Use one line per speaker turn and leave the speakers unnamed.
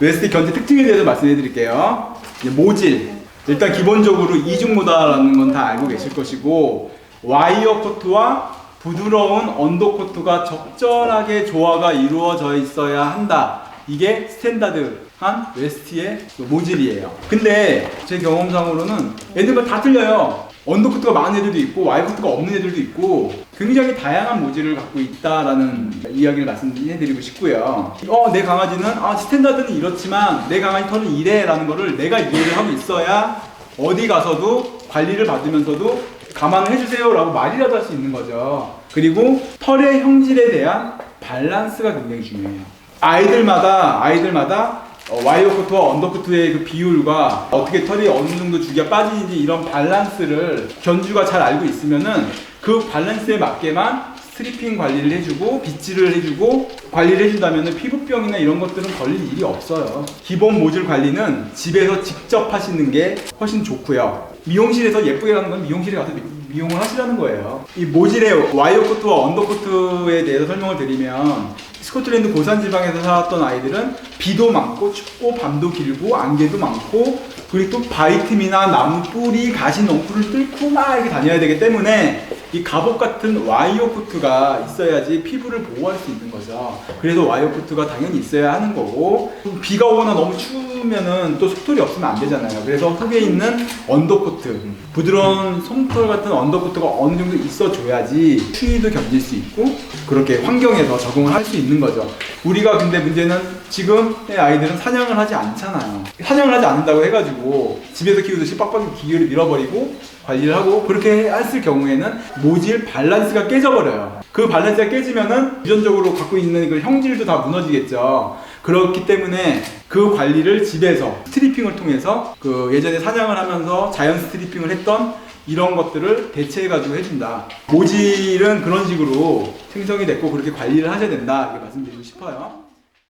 웨스트 견제 특징에 대해서 말씀해 드릴게요. 모질. 일단 기본적으로 이중모다라는 건 다 알고 계실 것이고 와이어 코트와 부드러운 언더 코트가 적절하게 조화가 이루어져 있어야 한다. 이게 스탠다드한 웨스트의 그 모질이에요. 근데 제 경험상으로는 애들마다 다 틀려요. 언더코트가 많은 애들도 있고 와이코트가 없는 애들도 있고 굉장히 다양한 모질을 갖고 있다라는 이야기를 말씀해드리고 싶고요. 어, 내 강아지는 아 스탠다드는 이렇지만 내 강아지 털은 이래라는 거를 내가 이해를 하고 있어야 어디 가서도 관리를 받으면서도 감안을 해주세요라고 말이라도 할 수 있는 거죠. 그리고 털의 형질에 대한 밸런스가 굉장히 중요해요. 아이들마다 아이들마다 어, 와이어 코트와 언더 코트의 그 비율과 어떻게 털이 어느 정도 주기가 빠지는지 이런 밸런스를 견주가 잘 알고 있으면은 그 밸런스에 맞게만 스트리핑 관리를 해주고 빗질을 해주고 관리를 해준다면은 피부병이나 이런 것들은 걸릴 일이 없어요. 기본 모질 관리는 집에서 직접 하시는 게 훨씬 좋고요. 미용실에서 예쁘게 하는 건 미용실에 가서 미- 미용을 하시라는 거예요. 이 모질의 와이어 코트와 언더 코트에 대해서 설명을 드리면 스코틀랜드 고산 지방에서 살았던 아이들은 비도 많고 춥고 밤도 길고 안개도 많고 그리고 또 바이틈이나 나무 뿌리 가시 넝쿨을 뚫고 막 이렇게 다녀야 되기 때문에 이 갑옷 같은 와이어 코트가 있어야지 피부를 보호할 수 있는 거죠. 그래서 와이어 코트가 당연히 있어야 하는 거고 또 비가 오거나 너무 추우면은 또 속털이 없으면 안 되잖아요. 그래서 속에 있는 언더코트 부드러운 솜털 같은 언더코트가 어느 정도 있어줘야지 추위도 견딜 수 있고 그렇게 환경에서 적응을 할 수 있는 거죠. 우리가 근데 문제는 지금의 아이들은 사냥을 하지 않잖아요. 사냥을 하지 않는다고 해가지고 집에서 키우듯이 빡빡이 기계를 밀어버리고 관리를 하고 그렇게 했을 경우에는 모질 밸런스가 깨져버려요. 그 밸런스가 깨지면은 유전적으로 갖고 있는 그 형질도 다 무너지겠죠. 그렇기 때문에 그 관리를 집에서 스트리핑을 통해서 그 예전에 사냥을 하면서 자연 스트리핑을 했던 이런 것들을 대체해가지고 해준다. 모질은 그런 식으로 생성이 됐고 그렇게 관리를 하셔야 된다. 이렇게 말씀드리고 싶어요.